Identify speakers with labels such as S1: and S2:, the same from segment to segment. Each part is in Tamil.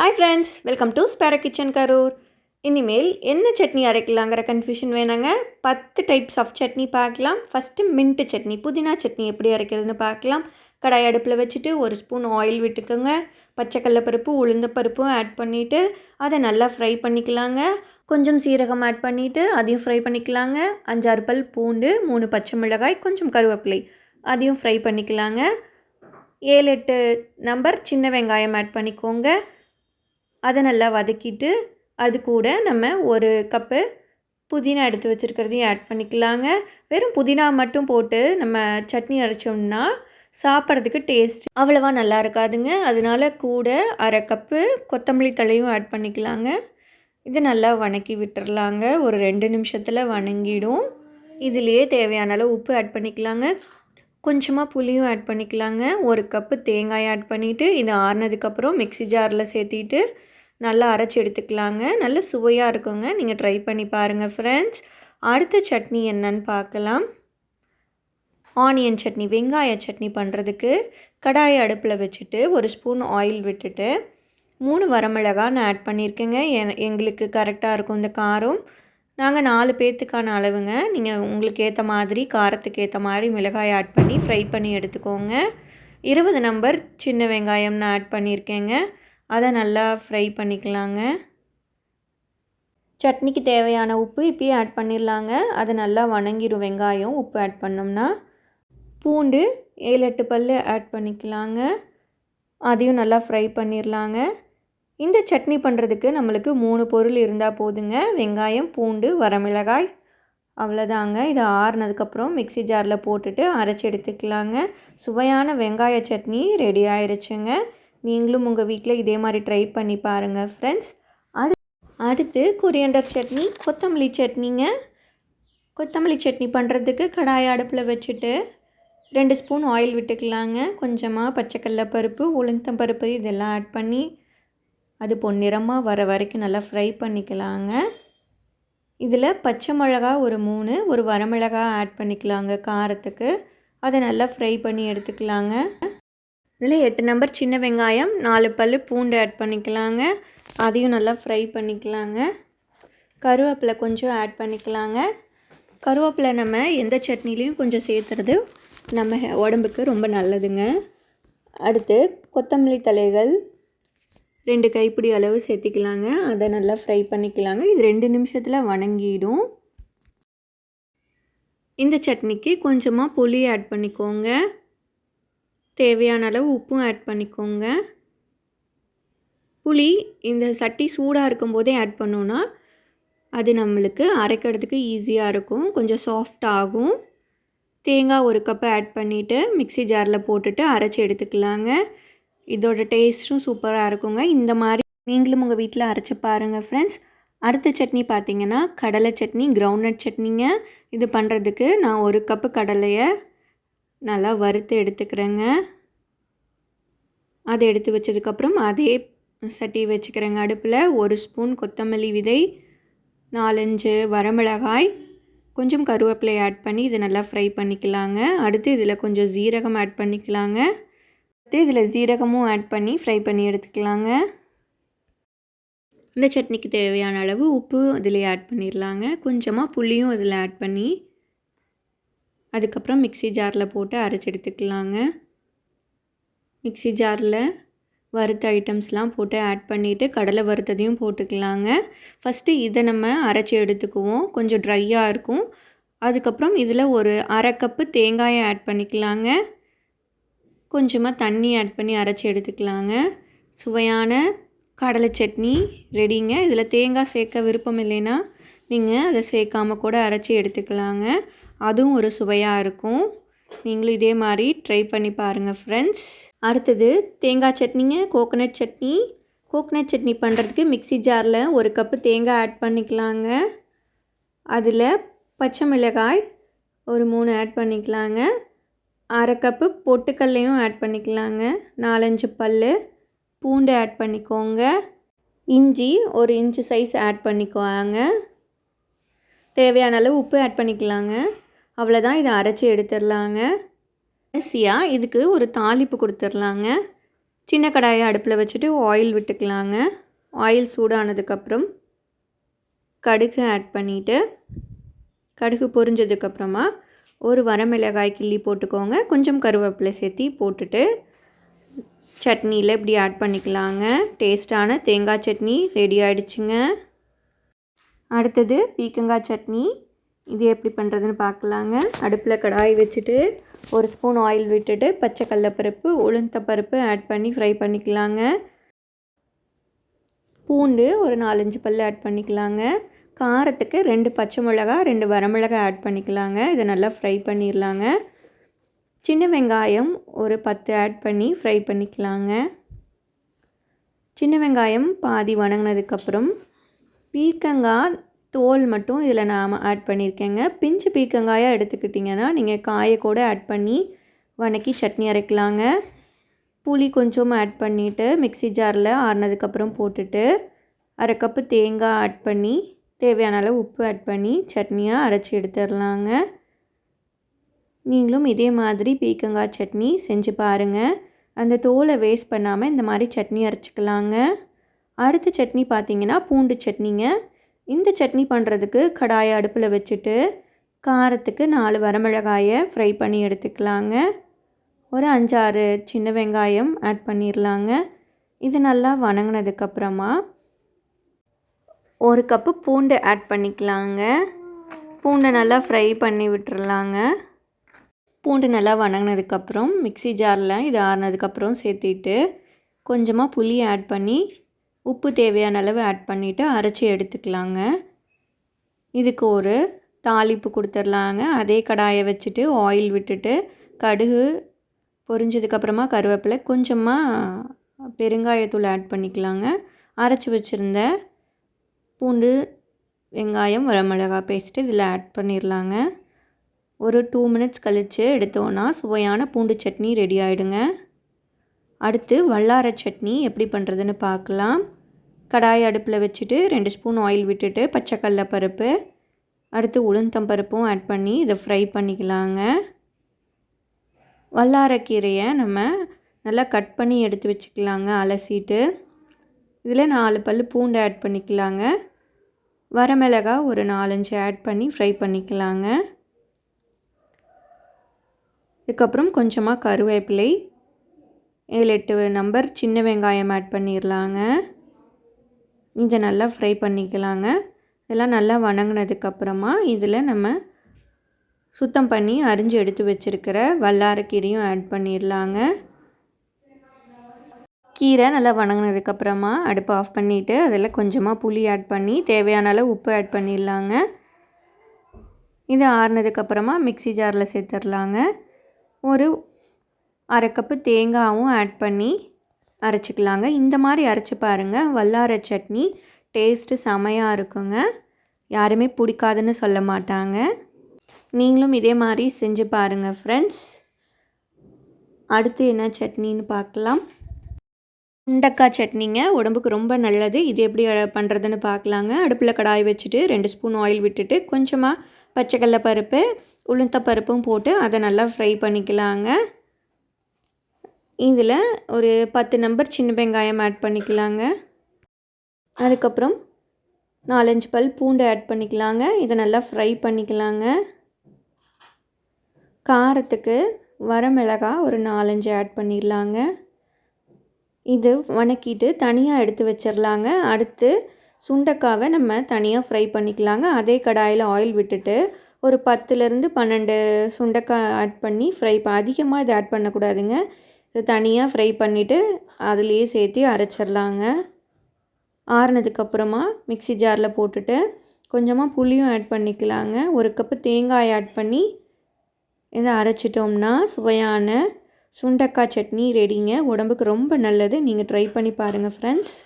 S1: Hi friends welcome to spare kitchen Karur இனிமேல் என்ன சட்னி அரைக்கலாங்கிற கன்ஃபியூஷன் வேணாங்க? பத்து டைப்ஸ் ஆஃப் சட்னி பார்க்கலாம். ஃபஸ்ட்டு மின்ட்டு சட்னி புதினா சட்னி எப்படி அரைக்கிறதுன்னு பார்க்கலாம். கடாய் அடுப்பில் வச்சுட்டு ஒரு ஸ்பூன் ஆயில் விட்டுக்கோங்க. பச்சைக்கடலை பருப்பு உளுந்த பருப்பும் ஆட் பண்ணிவிட்டு அதை நல்லா ஃப்ரை பண்ணிக்கலாங்க. கொஞ்சம் சீரகம் ஆட் பண்ணிவிட்டு அதையும் ஃப்ரை பண்ணிக்கலாங்க. அஞ்சாறு பல் பூண்டு மூணு பச்சை மிளகாய் கொஞ்சம் கருவேப்பிலை அதையும் ஃப்ரை பண்ணிக்கலாங்க. ஏழு எட்டு நம்பர் சின்ன வெங்காயம் ஆட் பண்ணிக்கோங்க. அதை நல்லா வதக்கிட்டு அது கூட நம்ம ஒரு கப்பு புதினா எடுத்து வச்சுருக்கிறதையும் ஆட் பண்ணிக்கலாங்க. வெறும் புதினா மட்டும் போட்டு நம்ம சட்னி அரைச்சோம்னா சாப்பிட்றதுக்கு டேஸ்ட் அவ்வளோவா நல்லா இருக்காதுங்க. அதனால கூட அரை கப்பு கொத்தமல்லி தழையும் ஆட் பண்ணிக்கலாங்க. இது நல்லா வணக்கி விட்டுறலாங்க. ஒரு ரெண்டு நிமிஷத்தில் வணங்கிடும். இதுலேயே தேவையான அளவு உப்பு ஆட் பண்ணிக்கலாங்க. கொஞ்சமாக புளியும் ஆட் பண்ணிக்கலாங்க. ஒரு கப்பு தேங்காய் ஆட் பண்ணிவிட்டு இது ஆறுனதுக்கப்புறம் மிக்ஸி ஜாரில் சேர்த்திட்டு நல்லா அரைச்சி எடுத்துக்கலாங்க. நல்ல சுவையாக இருக்குங்க. நீங்கள் ட்ரை பண்ணி பாருங்கள் ஃப்ரெண்ட்ஸ் அடுத்த சட்னி என்னன்னு பார்க்கலாம். ஆனியன் சட்னி வெங்காய சட்னி பண்ணுறதுக்கு கடாயை அடுப்பில் வச்சுட்டு ஒரு ஸ்பூன் ஆயில் விட்டுட்டு மூணு வரமிளகா நான் ஆட் பண்ணியிருக்கேங்க எங்களுக்கு கரெக்டாக இருக்கும் இந்த காரம். நாங்கள் நாலு பேர்த்துக்கான அளவுங்க. நீங்கள் உங்களுக்கு ஏற்ற மாதிரி காரத்துக்கு ஏற்ற மாதிரி மிளகாய் ஆட் பண்ணி ஃப்ரை பண்ணி எடுத்துக்கோங்க. இருபது நம்பர் சின்ன வெங்காயம் நான் ஆட் பண்ணியிருக்கேங்க அதை நல்லா ஃப்ரை பண்ணிக்கலாங்க. சட்னிக்கு தேவையான உப்பு இப்போயே ஆட் பண்ணிடலாங்க அது நல்லா வணங்கிடும் வெங்காயம் உப்பு ஆட் பண்ணோம்னா. பூண்டு ஏழு எட்டு பல் ஆட் பண்ணிக்கலாங்க. அதையும் நல்லா ஃப்ரை பண்ணிடலாங்க இந்த சட்னி பண்ணுறதுக்கு நம்மளுக்கு மூணு பொருள் இருந்தால் போதுங்க. வெங்காயம் பூண்டு வரமிளகாய். அவ்வளோதாங்க. இது ஆறுனதுக்கப்புறம் மிக்ஸி ஜாரில் போட்டுட்டு அரைச்சி எடுத்துக்கலாங்க. சுவையான வெங்காய சட்னி ரெடி ஆயிடுச்சுங்க நீங்களும் உங்கள் வீட்டில் இதே மாதிரி ட்ரை பண்ணி பாருங்கள் ஃப்ரெண்ட்ஸ் அடு அடுத்து கொரியண்டர் சட்னி கொத்தமல்லி சட்னிங்க. கொத்தமல்லி சட்னி பண்ணுறதுக்கு கடாய் அடுப்பில் வச்சுட்டு ரெண்டு ஸ்பூன் ஆயில் விட்டுக்கலாங்க. கொஞ்சமாக பச்சைக்கடல பருப்பு உளுந்தம் பருப்பு இதெல்லாம் ஆட் பண்ணி அது பொன்னிறமாக வர வரைக்கும் நல்லா ஃப்ரை பண்ணிக்கலாங்க. இதில் பச்சை மிளகா ஒரு மூணு ஒரு வரமிளகா ஆட் பண்ணிக்கலாங்க காரத்துக்கு. அதை நல்லா ஃப்ரை பண்ணி எடுத்துக்கலாங்க. இதில் எட்டு நம்பர் சின்ன வெங்காயம் நாலு பல் பூண்டு ஆட் பண்ணிக்கலாங்க. அதையும் நல்லா ஃப்ரை பண்ணிக்கலாங்க. கருவேப்பிலை கொஞ்சம் ஆட் பண்ணிக்கலாங்க. கருவேப்பிலை நம்ம எந்த சட்னிலையும் கொஞ்சம் சேர்த்துறது நம்ம உடம்புக்கு ரொம்ப நல்லதுங்க. அடுத்து கொத்தமல்லி தலைகள் ரெண்டு கைப்பிடி அளவு சேர்த்திக்கலாங்க. அதை நல்லா ஃப்ரை பண்ணிக்கலாங்க. இது ரெண்டு நிமிஷத்தில் வணங்கிடும். இந்த சட்னிக்கு கொஞ்சமாக புளி ஆட் பண்ணிக்கோங்க. தேவையான அளவு உப்பும் ஆட் பண்ணிக்கோங்க. புளி இந்த சட்டி சூடாக இருக்கும்போதே ஆட் பண்ணோன்னா அது நம்மளுக்கு அரைக்கிறதுக்கு ஈஸியாக இருக்கும். கொஞ்சம் சாஃப்ட் ஆகும். தேங்காய் ஒரு கப்பு ஆட் பண்ணிவிட்டு மிக்ஸி ஜாரில் போட்டுட்டு அரைச்சி எடுத்துக்கலாங்க. இதோட டேஸ்ட்டும் சூப்பராக இருக்குங்க. இந்த மாதிரி நீங்களும் உங்கள் வீட்டில் அரைச்சி பாருங்கள் ஃப்ரெண்ட்ஸ் அடுத்த சட்னி பார்த்தீங்கன்னா கடலை சட்னி கிரவுண்ட்நட் சட்னிங்க. இது பண்ணுறதுக்கு நான் ஒரு கப்பு கடலையை நல்லா வறுத்து எடுத்துக்கிறேங்க. அதை எடுத்து வச்சதுக்கப்புறம் அதே சட்டி வச்சுக்கிறேங்க. அடுப்பில் ஒரு ஸ்பூன் கொத்தமல்லி விதை நாலஞ்சு வரமிளகாய் கொஞ்சம் கருவேப்பிலை ஆட் பண்ணி இதை நல்லா ஃப்ரை பண்ணிக்கலாங்க. அடுத்து இதில் கொஞ்சம் ஜீரகம் ஆட் பண்ணிக்கலாங்க. அடுத்து இதில் ஜீரகமும் ஆட் பண்ணி ஃப்ரை பண்ணி எடுத்துக்கலாங்க. இந்த சட்னிக்கு தேவையான அளவு உப்பு இதில் ஆட் பண்ணிடலாங்க. கொஞ்சமாக புளியும் இதில் ஆட் பண்ணி அதுக்கப்புறம் மிக்ஸி ஜாரில் போட்டு அரைச்சி எடுத்துக்கலாங்க. மிக்ஸி ஜாரில் வறுத்த ஐட்டம்ஸ்லாம் போட்டு ஆட் பண்ணிவிட்டு கடலை வறுத்ததையும் போட்டுக்கலாங்க. ஃபஸ்ட்டு இதை நம்ம அரைச்சி எடுத்துக்குவோம். கொஞ்சம் ட்ரையாக இருக்கும். அதுக்கப்புறம் இதில் ஒரு அரை கப்பு தேங்காயை ஆட் பண்ணிக்கலாங்க. கொஞ்சமாக தண்ணி ஆட் பண்ணி அரைச்சி எடுத்துக்கலாங்க. சுவையான கடலை சட்னி ரெடிங்க இதில் தேங்காய் சேர்க்க விருப்பம் இல்லைன்னா நீங்கள் அதை சேர்க்காமல் கூட அரைச்சி எடுத்துக்கலாங்க. அதுவும் ஒரு சுவையாக இருக்கும். நீங்களும் இதே மாதிரி ட்ரை பண்ணி பாருங்கள் ஃப்ரெண்ட்ஸ் அடுத்தது தேங்காய் சட்னிங்க கோகனட் சட்னி. கோகனட் சட்னி பண்ணுறதுக்கு மிக்ஸி ஜாரில் ஒரு கப்பு தேங்காய் ஆட் பண்ணிக்கலாங்க. அதில் பச்சை மிளகாய் ஒரு மூணு ஆட் பண்ணிக்கலாங்க. அரை கப்பு பொட்டுக்கல்லையும் ஆட் பண்ணிக்கலாங்க. நாலஞ்சு பல் பூண்டு ஆட் பண்ணிக்கோங்க. இஞ்சி ஒரு இன்ச்சு சைஸ் ஆட் பண்ணிக்குவாங்க தேவையான அளவு உப்பு ஆட் பண்ணிக்கலாங்க. அவ்வளோதான் இதை அரைச்சி எடுத்துடலாங்க. கடைசியாக இதுக்கு ஒரு தாளிப்பு கொடுத்துர்லாங்க சின்ன கடாயை அடுப்பில் வச்சுட்டு ஆயில் விட்டுக்கலாங்க. ஆயில் சூடானதுக்கப்புறம் கடுகு ஆட் பண்ணிவிட்டு கடுகு பொரிஞ்சதுக்கப்புறமா ஒரு வரமிளகாய் கிள்ளி போட்டுக்கோங்க. கொஞ்சம் கருவேப்பிலை சேர்த்தி போட்டுட்டு சட்னியில் இப்படி ஆட் பண்ணிக்கலாங்க. டேஸ்டான தேங்காய் சட்னி ரெடி ஆகிடுச்சுங்க அடுத்தது பீக்கங்காய் சட்னி. இது எப்படி பண்ணுறதுன்னு பார்க்கலாங்க. அடுப்பில் கடாய் வச்சுட்டு ஒரு ஸ்பூன் ஆயில் விட்டுட்டு பச்சை கடலப்பருப்பு உளுந்த பருப்பு ஆட் பண்ணி ஃப்ரை பண்ணிக்கலாங்க. பூண்டு ஒரு நாலஞ்சு பல் ஆட் பண்ணிக்கலாங்க. காரத்துக்கு ரெண்டு பச்சை மிளகா ரெண்டு வரமிளகா ஆட் பண்ணிக்கலாங்க. இதை நல்லா ஃப்ரை பண்ணிடலாங்க சின்ன வெங்காயம் ஒரு பத்து ஆட் பண்ணி ஃப்ரை பண்ணிக்கலாங்க. சின்ன வெங்காயம் பாதி வணங்கினதுக்கப்புறம் பீர்க்கங்காய் தோல் மட்டும் இதில் நாம் ஆட் பண்ணியிருக்கேங்க பிஞ்சு பீர்க்கங்காயாக எடுத்துக்கிட்டிங்கன்னா நீங்கள் காயை கூட ஆட் பண்ணி வணக்கி சட்னி அரைக்கலாங்க. புளி கொஞ்சம் ஆட் பண்ணிவிட்டு மிக்சி ஜாரில் ஆறுனதுக்கப்புறம் போட்டுட்டு அரை கப்பு தேங்காய் ஆட் பண்ணி தேவையான அளவு உப்பு ஆட் பண்ணி சட்னியாக அரைச்சி எடுத்துடலாங்க. நீங்களும் இதே மாதிரி பீக்கங்காய் சட்னி செஞ்சு பாருங்கள் அந்த தோலை வேஸ்ட் பண்ணாமல் இந்த மாதிரி சட்னி அரைச்சிக்கலாங்க. அடுத்த சட்னி பார்த்திங்கன்னா பூண்டு சட்னிங்க. இந்த சட்னி பண்ணுறதுக்கு கடாயை அடுப்பில் வச்சுட்டு காரத்துக்கு நாலு வரமிளகாயை ஃப்ரை பண்ணி எடுத்துக்கலாங்க. ஒரு அஞ்சாறு சின்ன வெங்காயம் ஆட் பண்ணிடலாங்க. இது நல்லா வணங்கினதுக்கப்புறமா ஒரு கப்பு பூண்டு ஆட் பண்ணிக்கலாங்க. பூண்டை நல்லா ஃப்ரை பண்ணி விட்டுறலாங்க. பூண்டு நல்லா வணங்கினதுக்கப்புறம் மிக்சி ஜாரில் இது ஆறினதுக்கப்புறம் சேர்த்திட்டு கொஞ்சமாக புளி ஆட் பண்ணி உப்பு தேவையான அளவு ஆட் பண்ணிவிட்டு அரைச்சி எடுத்துக்கலாங்க. இதுக்கு ஒரு தாளிப்பு கொடுத்துர்லாங்க அதே கடாயை வச்சுட்டு ஆயில் விட்டுட்டு கடுகு பொரிஞ்சதுக்கப்புறமா கருவேப்பிலை கொஞ்சமாக பெருங்காயத்தூள் ஆட் பண்ணிக்கலாங்க. அரைச்சி வச்சுருந்த பூண்டு வெங்காயம் வரமிளகா பேஸ்ட்டு இதில் ஆட் பண்ணிடலாங்க ஒரு டூ மினிட்ஸ் கழித்து எடுத்தோன்னா சுவையான பூண்டு சட்னி ரெடி ஆகிடுங்க அடுத்து வல்லார சட்னி எப்படி பண்ணுறதுன்னு பார்க்கலாம் கடாய் அடுப்பில் வச்சுட்டு ரெண்டு ஸ்பூன் ஆயில் விட்டுட்டு பச்சைக்கடல பருப்பு அடுத்து உளுந்தம் பருப்பும் ஆட் பண்ணி இதை ஃப்ரை பண்ணிக்கலாங்க. வல்லாரக்கீரையை நம்ம நல்லா கட் பண்ணி எடுத்து வச்சுக்கலாங்க அலசிட்டு. இதில் நாலு பல் பூண்டு ஆட் பண்ணிக்கலாங்க. வரமிளகா ஒரு நாலஞ்சு ஆட் பண்ணி ஃப்ரை பண்ணிக்கலாங்க. இதுக்கப்புறம் கொஞ்சமாக கருவேப்பிலை. ஏழு எட்டு நம்பர் சின்ன வெங்காயம் ஆட் பண்ணிடலாங்க இதை நல்லா ஃப்ரை பண்ணிக்கலாங்க. இதெல்லாம் நல்லா வணங்கினதுக்கப்புறமா இதில் நம்ம சுத்தம் பண்ணி அரிஞ்சு எடுத்து வச்சுருக்கிற வல்லாரக்கீரையும் ஆட் பண்ணிடலாங்க கீரை நல்லா வணங்கினதுக்கப்புறமா அடுப்பு ஆஃப் பண்ணிவிட்டு அதில் கொஞ்சமாக புளி ஆட் பண்ணி தேவையான அளவு உப்பு ஆட் பண்ணிடலாங்க. இது ஆறுனதுக்கப்புறமா மிக்சி ஜாரில் சேர்த்துடலாங்க. ஒரு அரை கப்பு தேங்காயும் ஆட் பண்ணி அரைச்சிக்கலாங்க. இந்த மாதிரி அரைச்சி பாருங்கள் வல்லார சட்னி டேஸ்ட்டு செமையாக இருக்குங்க. யாருமே பிடிக்காதுன்னு சொல்ல மாட்டாங்க. நீங்களும் இதே மாதிரி செஞ்சு பாருங்கள் ஃப்ரெண்ட்ஸ் அடுத்து என்ன சட்னின்னு பார்க்கலாம். முண்டக்காய் சட்னிங்க உடம்புக்கு ரொம்ப நல்லது. இது எப்படி பண்ணுறதுன்னு பார்க்கலாங்க அடுப்பில் கடாய் வச்சுட்டு ரெண்டு ஸ்பூன் ஆயில் விட்டுட்டு கொஞ்சமாக பச்சைக்கடல பருப்பு உளுத்த பருப்பும் போட்டு அதை நல்லா ஃப்ரை பண்ணிக்கலாங்க. இதில் ஒரு பத்து நம்பர் சின்ன வெங்காயம் ஆட் பண்ணிக்கலாங்க. அதுக்கப்புறம் நாலஞ்சு பல் பூண்டு ஆட் பண்ணிக்கலாங்க. இதை நல்லா ஃப்ரை பண்ணிக்கலாங்க. காரத்துக்கு வரமிளகா ஒரு நாலஞ்சு ஆட் பண்ணிடலாங்க. இது வணக்கிட்டு தனியாக எடுத்து வச்சிடலாங்க அடுத்து சுண்டக்காவை நம்ம தனியாக ஃப்ரை பண்ணிக்கலாங்க. அதே கடாயில் ஆயில் விட்டுட்டு ஒரு பத்துலேருந்து பன்னெண்டு சுண்டக்காய் ஆட் பண்ணி ஃப்ரை அதிகமாக இதை ஆட் பண்ணக்கூடாதுங்க. இது தனியாக ஃப்ரை பண்ணிவிட்டு அதுலேயே சேர்த்து அரைச்சிடலாங்க ஆறுனதுக்கப்புறமா மிக்சி ஜாரில் போட்டுட்டு கொஞ்சமாக புளியும் ஆட் பண்ணிக்கலாங்க. ஒரு கப்பு தேங்காய் ஆட் பண்ணி இதை அரைச்சிட்டோம்னா சுவையான சுண்டக்காய் சட்னி ரெடிங்க. உடம்புக்கு ரொம்ப நல்லது. நீங்கள் ட்ரை பண்ணி பாருங்கள் ஃப்ரெண்ட்ஸ்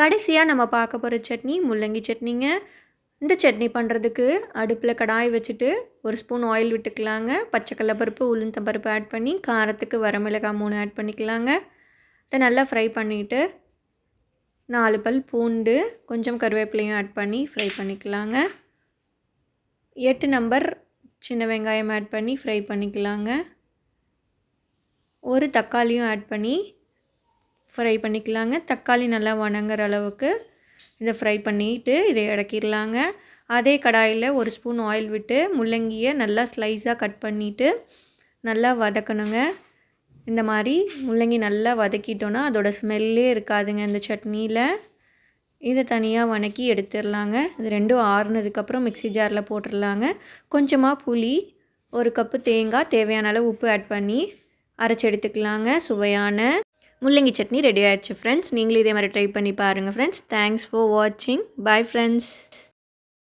S1: கடைசியாக நம்ம பார்க்க போகிற சட்னி முள்ளங்கி சட்னிங்க. இந்த சட்னி பண்ணுறதுக்கு அடுப்பில் கடாய் வச்சுட்டு ஒரு ஸ்பூன் ஆயில் விட்டுக்கலாங்க. பச்சைக்கடல பருப்பு உளுந்தம் பருப்பு ஆட் பண்ணி காரத்துக்கு வரமிளகாய் மூணு ஆட் பண்ணிக்கலாங்க. இதை நல்லா ஃப்ரை பண்ணிவிட்டு நாலு பல் பூண்டு கொஞ்சம் கருவேப்பிலையும் ஆட் பண்ணி ஃப்ரை பண்ணிக்கலாங்க. எட்டு நம்பர் சின்ன வெங்காயம் ஆட் பண்ணி ஃப்ரை பண்ணிக்கலாங்க. ஒரு தக்காளியும் ஆட் பண்ணி ஃப்ரை பண்ணிக்கலாங்க. தக்காளி நல்லா வணங்குற அளவுக்கு இதை ஃப்ரை பண்ணிவிட்டு இதை இறக்கிடலாங்க. அதே கடாயில் ஒரு ஸ்பூன் ஆயில் விட்டு முள்ளங்கியை நல்லா ஸ்லைஸாக கட் பண்ணிவிட்டு நல்லா வதக்கணுங்க. இந்த மாதிரி முள்ளங்கி நல்லா வதக்கிட்டோன்னா அதோடய ஸ்மெல்லே இருக்காதுங்க இந்த சட்னியில். இதை தனியாக வணக்கி எடுத்துடலாங்க. இது ரெண்டும் ஆறுனதுக்கப்புறம் மிக்ஸி ஜாரில் போட்டுடலாங்க. கொஞ்சமாக புளி ஒரு கப்பு தேங்காய் தேவையான அளவு உப்பு ஆட் பண்ணி அரைச்சி எடுத்துக்கலாங்க. சுவையான முள்ளங்கி சட்னி ரெடி ஆயிடுச்சு ஃப்ரெண்ட்ஸ் நீங்களும் இதே மாதிரி ட்ரை பண்ணி பாருங்கள் ஃப்ரெண்ட்ஸ் தேங்க்ஸ் ஃபார் வாட்சிங் பாய் ஃப்ரெண்ட்ஸ்